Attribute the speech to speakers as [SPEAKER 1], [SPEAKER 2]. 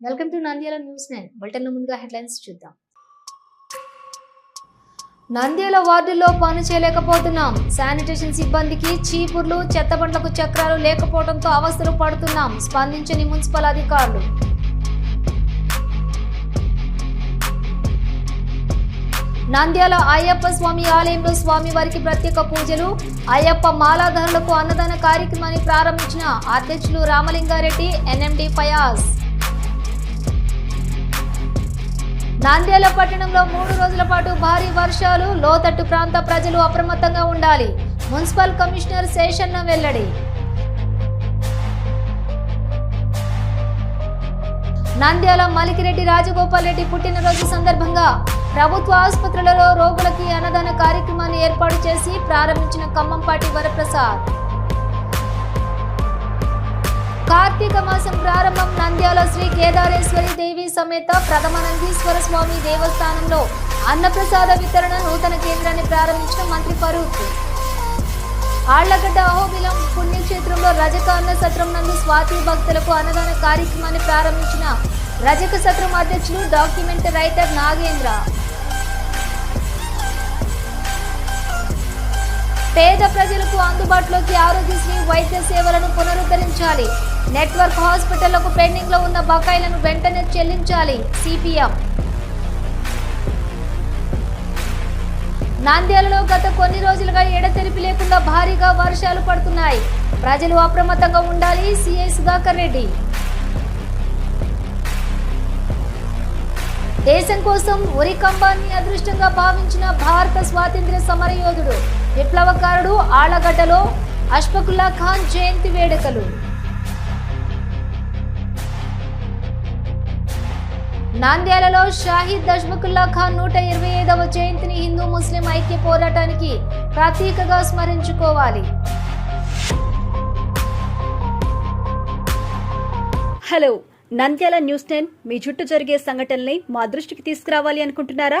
[SPEAKER 1] Welcome to Nandyal news nine. బులెటిన్లో ముందుగా headlines చూద్దాం. నంద్యాల వార్డుల్లో పని చేయలేకపోతున్నాం. శానిటేషన్ సిబ్బందికి చీపుర్లు చెత్తబండ్లకు చక్రాలు లేకపోవడంతో అవస్థలు పడుతున్నాం స్పందించని మున్సిపల్ అధికారులు. నంద్యాల అయ్యప్ప స్వామి ఆలయంలో స్వామి వారికి ప్రత్యేక పూజలు అయ్యప్ప మాలాధారులకు అన్నదాన కార్యక్రమాన్ని ప్రారంభించిన అధ్యక్షులు రామలింగారెడ్డి ఎన్ఎండి ఫయాజ్. నంద్యాల పట్టణంలో మూడు రోజుల పాటు భారీ వర్షాలు లోతట్టు ప్రాంత ప్రజలు అప్రమత్తంగా ఉండాలి. మున్సిపల్ కమిషనర్ శేషన్న వెల్లడి. నంద్యాల మలికిరెడ్డి రాజగోపాల్ రెడ్డి పుట్టినరోజు సందర్భంగా ప్రభుత్వ ఆసుపత్రులలో రోగులకి అన్నదాన కార్యక్రమాన్ని ఏర్పాటు చేసి ప్రారంభించిన ఖమ్మంపాటి వరప్రసాద్. కార్తీక మాసం ప్రారంభం నంద్యాల శ్రీ కేదారేశ్వరి దేవి సమేత ప్రథమ నందీశ్వర స్వామి దేవస్థానంలో అన్నప్రసాద వితరణ నూతన కేంద్రాన్ని ప్రారంభించిన మంత్రి ఫరూక్. ఆళ్ళగడ్డ అహోబిలం పుణ్యక్షేత్రంలో రజక అన్న సత్రం నందు స్వాతి భక్తులకు అన్నదాన కార్యక్రమాన్ని ప్రారంభించిన రజక సత్రం అధ్యక్షులు డాక్యుమెంట్ రైటర్ నాగేంద్ర. పేద ప్రజలకు ఆరోగ్యశ్రీ వైద్య సేవలను పునరుద్ధరించాలి. నెట్వర్క్ హాస్పిటళ్ళకు పెండింగ్లో ఉన్న బకాయిలను వెంటనే చెల్లించాలి. సిపిఎం. నంద్యాలలో గత కొన్ని రోజులుగా ఎడతెరిపి లేకుండా భారీగా వర్షాలు పడుతున్నాయి. ప్రజలు అప్రమత్తంగా ఉండాలి. సిఐ సుధాకర్ రెడ్డి. దేశం కోసం ఉరి కంబాన్ని అదృష్టంగా భావించిన భారత స్వాతంత్ర్య సమరయోధుడు విప్లవకారుడు ఆళ్ళగడ్డలో అష్ఫకుల్లా ఖాన్ జయంతి వేడుకలు. నాంద్యాలలో షాహిద్ అష్ఫకుల్లా ఖాన్ నూట ఇరవై ఐదవ జయంతిని హిందూ ముస్లిం ఐక్య పోరాటానికి ప్రతీకగా స్మరించుకోవాలి.
[SPEAKER 2] హలో నంద్యాల న్యూస్ టెన్ మీ చుట్టూ జరిగే సంఘటనల్ని మా దృష్టికి తీసుకురావాలి అనుకుంటున్నారా?